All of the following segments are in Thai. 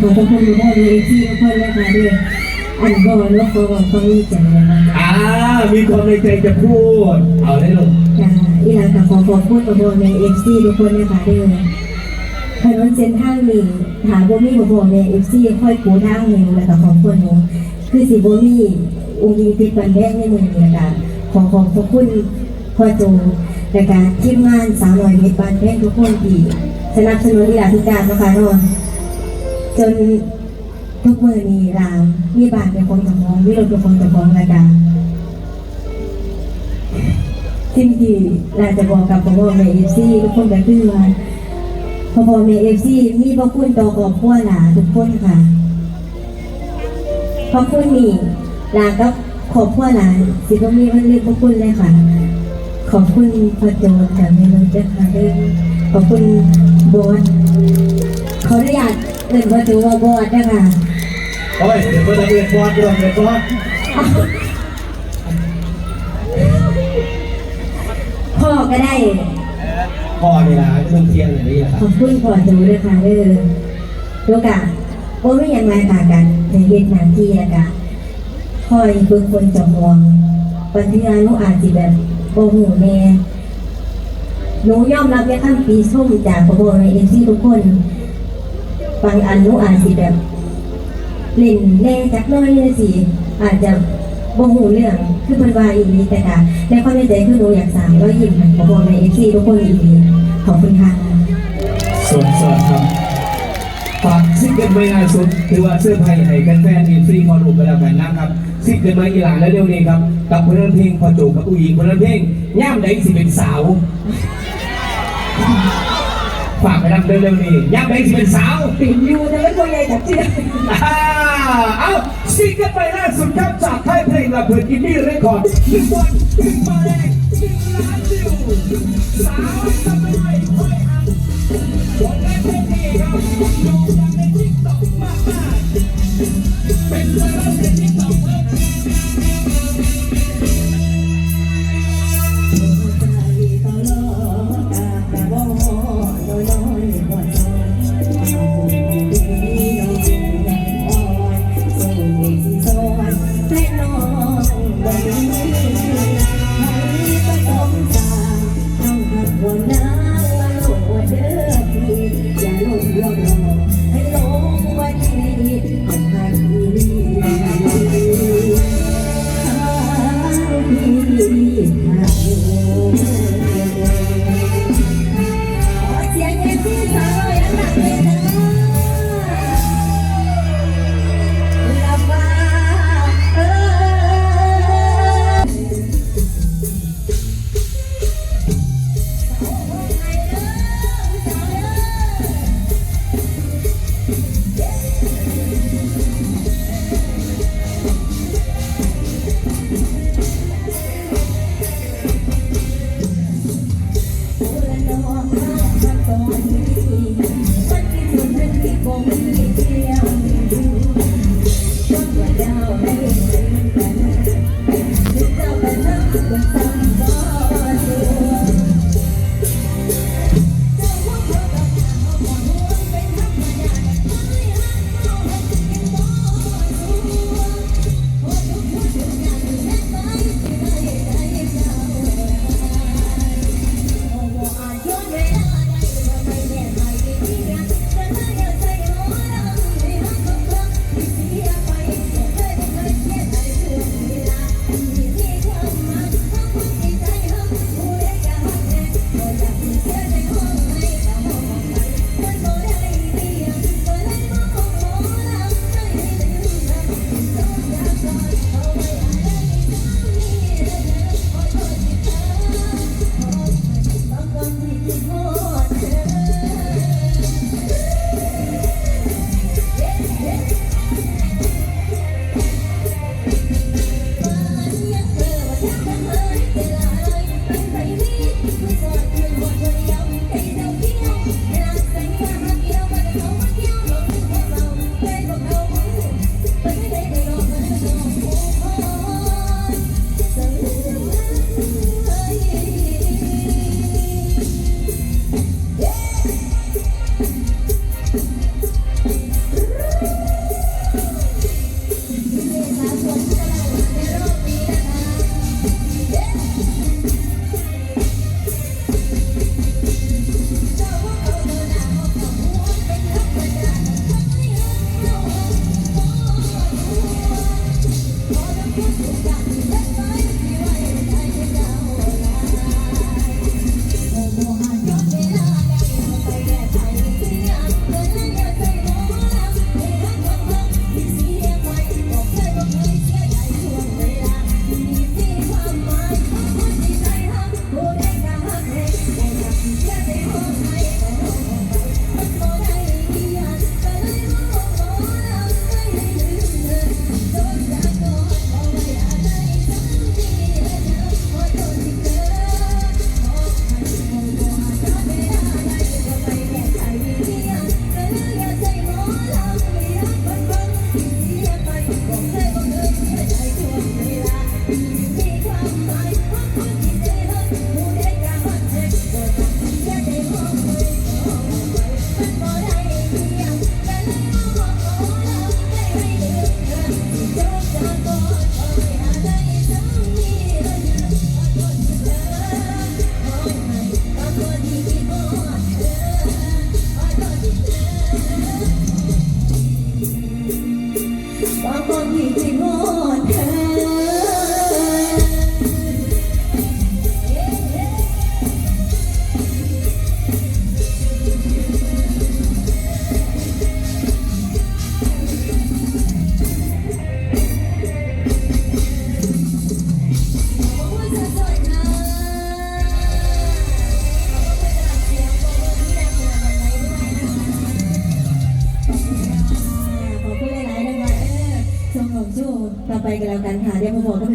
ขอขอบคุณทุกคนเลยที่ทุกคนนะคะด้วยอันบอลแล้วก็บอกเขามีใจนะคะอ่ามีความในใจจะพูด เอาได้ลงจ้าอีหลาค่ะขอขอบคุณกับโบในเอฟซีทุกคนนะคะด้วยถนนเส้นทางนี้ถามว่ามีกับโบในเอฟซีค่อยปูทางหนึ่งแล้วก็ขอบคุณหนูคือสิบ่มีองค์ยิงติดบันแดงในมือนี้นะคะขอขอบพระคุณพ่อโจและการทีมงานสาวหน่อยเม็ดบานแพงทุกคนที่สนับสนุนอีหลาทุกการนะคะเนาะ จนทุกมือนี้รามมีบาทเป็นคนกับมองมีรถเป็นคนกับมองรายการสิ่งที่เราจะบอกกับพ่อพ่อแม่เอฟซีทุกคนก็คือว่าพ่อพ่อแม่เอฟซีมีพระคุณต่อครอบครัวหลาทุกคนค่ะพระคุณนี่ลากับครอบครัวหลานสิบ่มีวันลืมพระคุณเลยค่ะ ขอบคุณพระโจนจากในเมืองเจ้าค่ะเด้อขอบคุณโบส ขออนุญาตเอ่นว่าจูว่าบอดนะคะโอ้ยเดี๋ยวเพื่อนเรียนบอลด้วยเรียนบอลพ่อก็ได้พ่อนี่นะเครื่องเทียนอย่างนี้แหละคขรับอบคุณพ่อจูด้วยค่ะเด้อโลกะโอ้ไม่ยังไงต่างกันในเฮ็ดหน้าที่นะคะพ่อนี่เป็นคนจำลองปัญญาหนูอาจสิแบบโอ้โหแม่ หนูยอมรับในขั้นปีส้มจากพ่อพ่อในเอฟซีทุกคน บางอันหนูอาจสิแบบเล่นแรงจักหน้อยนี่สิอาจจะบ่หูเรื่องคือเพิ่นว่าอีหลีแต่ค่ะในความในใจคือหนูอยากสางรอยยิ้มให้กับพ่อแม่ FC ทุกคนอีหลีขอบคุณค่ะสดสดครับฝากซิงเกิลไม่ง่ายสุดถือว่าเสื้อไทยให้แฟนๆมีฟรีคอรูปไปแล้วกันนะครับซิงเกิลไม่กีฬาแล้วเดี๋ยวนี้ครับกับผลงานเพลงพอโจกับผู้หญิงผลงานเพลงย่ามใดสิเป็นสาว ฝากไปนำเร็วๆนี้ย่ามใดสิเป็นสาวปิ่นอยู่แต่ไม่ตัวใหญ่จับเชือกอ่าเอาซิงเกิลไปล่าสุดครับจากค่ายเพลงระเบิดอินดี้เรคคอร์ดหนึ่งวันหนึ่งมาแดงหนึ่งล้าน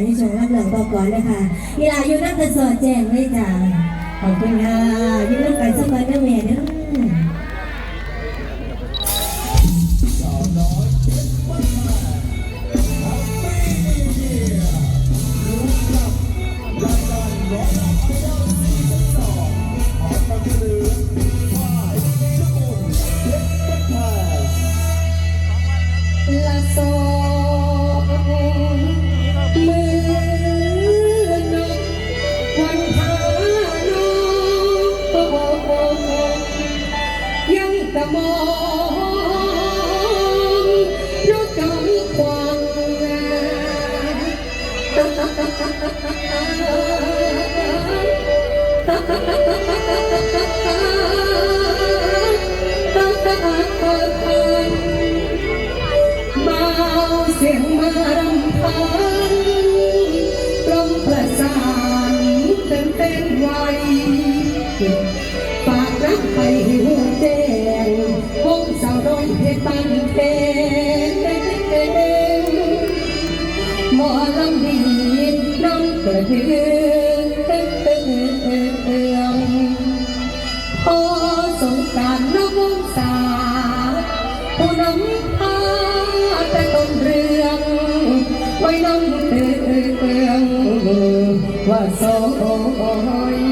ในี่ชงรับเหลืองบอกก่อนเลยค่ะอีลาอยู่นั่งกันสอดแจ้งเลยจ้าขอบคุณค่ะอยู่นั่งไปนสมัยเดือนเมษเนาะ เสียงมารำพัน ไว้น้ำเตืองว่าโซ่